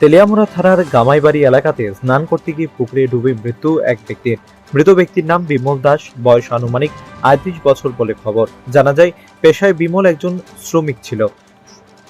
তেলিয়ামুড়া থানার গামাইবাড়ি এলাকাতে স্নান করতে গিয়ে পুকুরে ডুবে মৃত্যু এক ব্যক্তির। মৃত ব্যক্তির নাম বিমল দাস, বয়স আনুমানিক আটত্রিশ বছর বলে খবর। জানা যায়, পেশায় বিমল একজন শ্রমিক ছিল।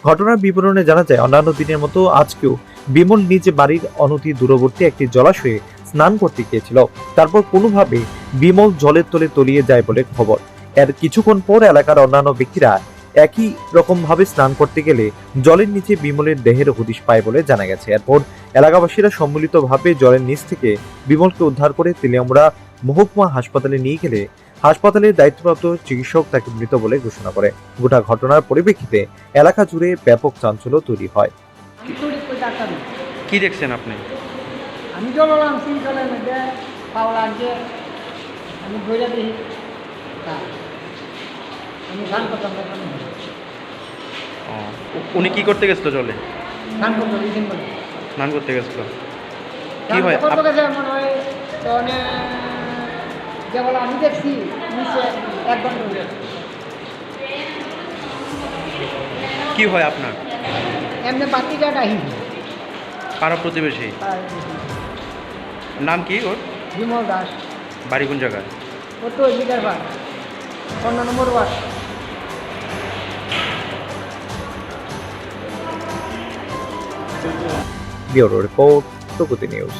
ঘটনার বিবরণে জানা যায়, অন্যান্য দিনের মতো আজকেও বিমল নিজ বাড়ির অনতি দূরবর্তী একটি জলাশয়ে স্নান করতে গিয়েছিল। তারপর কোনোভাবে বিমল জলের তলে তলিয়ে যায় বলে খবর। এর কিছুক্ষণ পর এলাকার অন্যান্য ব্যক্তিরা একই রকম ভাবে স্নান করতে গেলে জলের নিচে বিমলের দেহের হদিশ পায় বলে জানা গেছে। এরপর এলাকাবাসীরা সম্মিলিতভাবে জলের নিচ থেকে বিমলকে উদ্ধার করে তেলিয়ামুড়া মহকুমা হাসপাতালে নিয়ে গেলে হাসপাতালের দায়িত্বপ্রাপ্ত চিকিৎসক তাকে মৃত বলে ঘোষণা করে। গোটা ঘটনার পরিপ্রেক্ষিতে এলাকা জুড়ে ব্যাপক চাঞ্চল্য তৈরি হয়। কি দেখছেন আপনি? আমি জল আনছি জলের মধ্যে পাও লাগছে আমি ধরে দিই তা আমি ধান করতাম তখন ও, উ- উনি কি করতে গেছিল জলে? স্নান করতে গেছিল কি হয় আমি দেখছি নিচে এক ঘণ্টা কি হয় আপনার? এমনি বাতিটা ডাহি। পাড়া প্রতিবেশী? নাম কি ওর? বিমল দাস। বাড়ি কোন জায়গায়? ও তো নম্বর বার ব্যুরো রিপোর্ট প্রগতি নিউজ